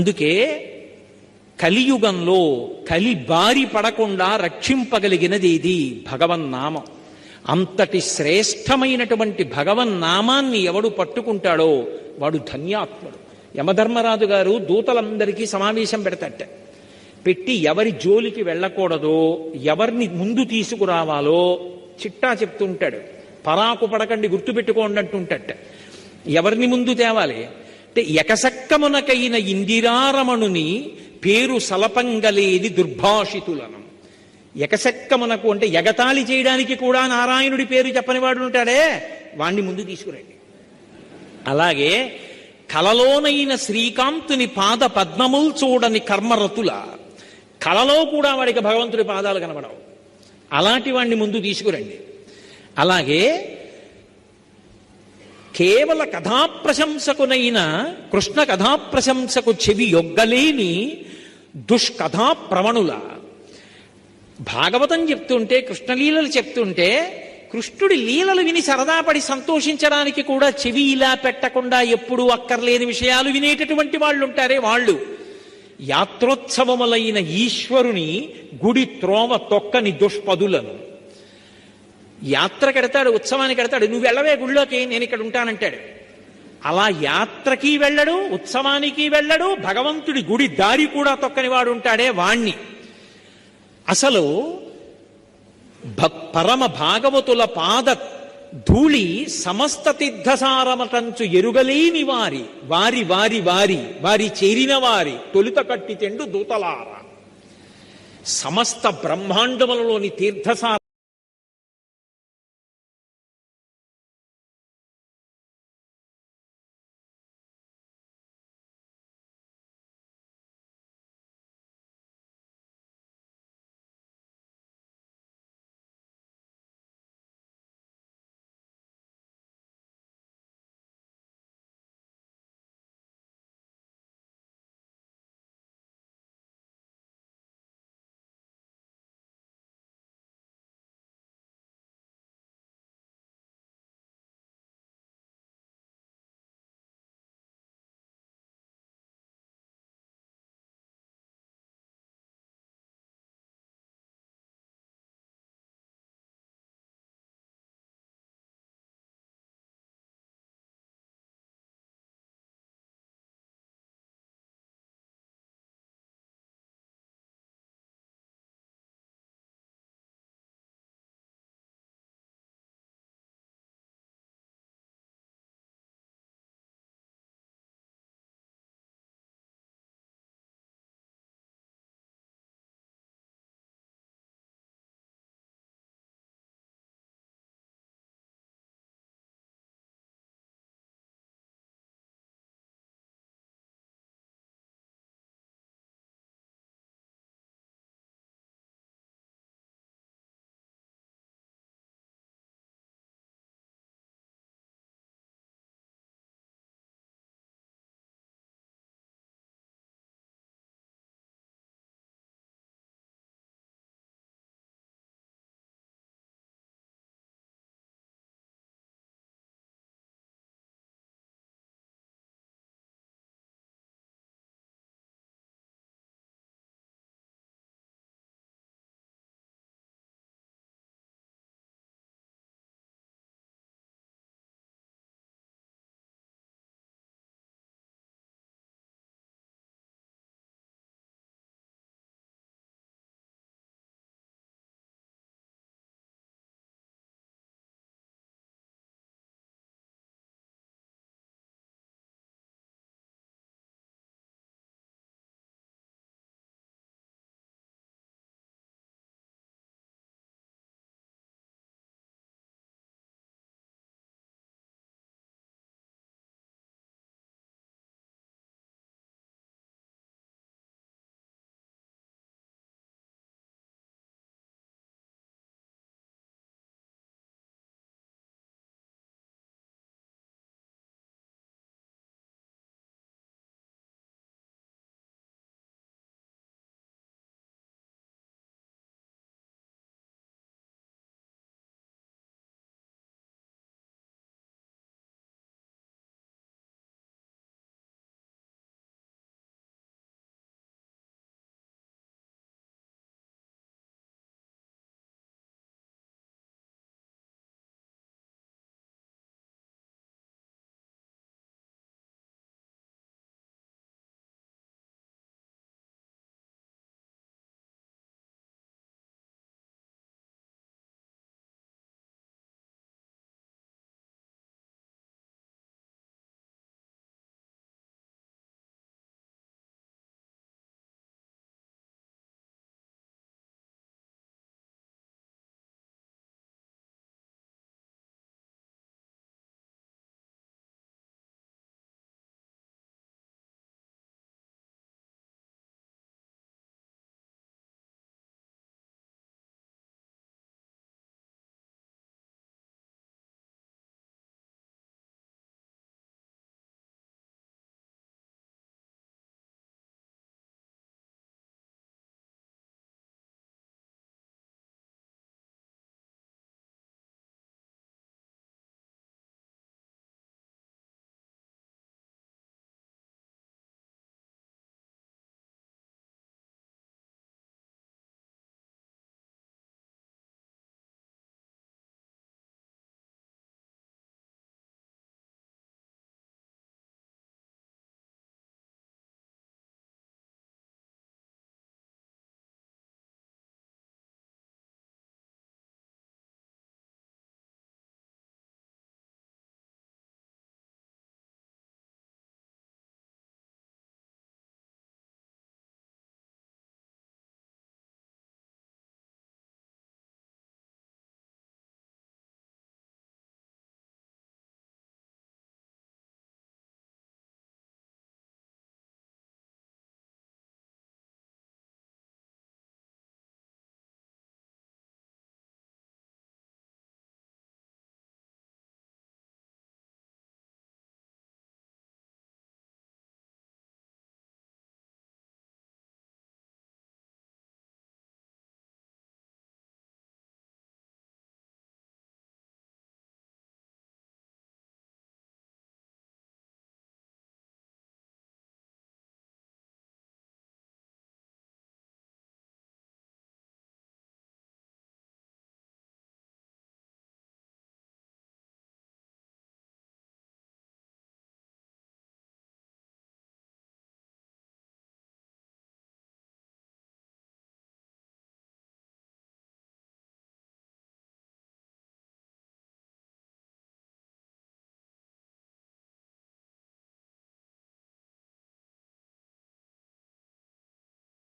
అందుకే కలియుగంలో కలి బారి పడకుండా రక్షింపగలిగినది ఇది భగవన్నామం అంతటి శ్రేష్టమైనటువంటి భగవన్నామాన్ని ఎవడు పట్టుకుంటాడో వాడు ధన్యాత్ముడు. యమధర్మరాజు గారు దూతలందరికీ సమావేశం పెడతట పెట్టి ఎవరి జోలికి వెళ్ళకూడదో ఎవరిని ముందు తీసుకురావాలో చిట్టా చెప్తుంటాడు. పరాకు పడకండి గుర్తుపెట్టుకోండి అంటుంటట ఎవరిని ముందు తేవాలి? అంటే ఎకసక్కమునకైన ఇందిరారమణుని పేరు సలపంగలేది దుర్భాషితులను. ఎకసక్కమునకు అంటే ఎగతాళి చేయడానికి కూడా నారాయణుడి పేరు చెప్పని వాడు ఉంటాడే వాణ్ణి ముందు తీసుకురండి. అలాగే కలలోనైన శ్రీకాంతుని పాద పద్మముల్ చూడని కర్మరతుల కలలో కూడా వాడికి భగవంతుడి పాదాలు కనబడవు. అలాంటి వాణ్ణి ముందు తీసుకురండి. అలాగే కేవల కథాప్రశంసకునైన కృష్ణ కథాప్రశంసకు చెవి యొగ్గలేని దుష్కథాప్రవణుల. భాగవతం చెప్తుంటే కృష్ణలీలలు చెప్తుంటే కృష్ణుడి లీలలు విని సరదాపడి సంతోషించడానికి కూడా చెవి ఇలా పెట్టకుండా ఎప్పుడూ అక్కర్లేని విషయాలు వినేటటువంటి వాళ్ళు ఉంటారే వాళ్ళు. యాత్రోత్సవములైన ఈశ్వరుని గుడి త్రోవ తొక్కని దుష్పదులను. యాత్ర కడతాడు ఉత్సవానికి ఎడతాడు నువ్వు వెళ్ళవే గుళ్ళోకి నేను ఇక్కడ ఉంటానంటాడు. అలా యాత్రకి వెళ్ళడు ఉత్సవానికి వెళ్ళడు భగవంతుడి గుడి దారి కూడా తొక్కని వాడు ఉంటాడే వాణ్ణి. అసలు పరమ భాగవతుల పాద ధూళి సమస్త తీర్థసారమటంచు ఎరుగలేని వారి వారి వారి వారి వారి చేరిన వారి తొలుత కట్టి తెండు దూతలార. సమస్త బ్రహ్మాండములలోని తీర్థసార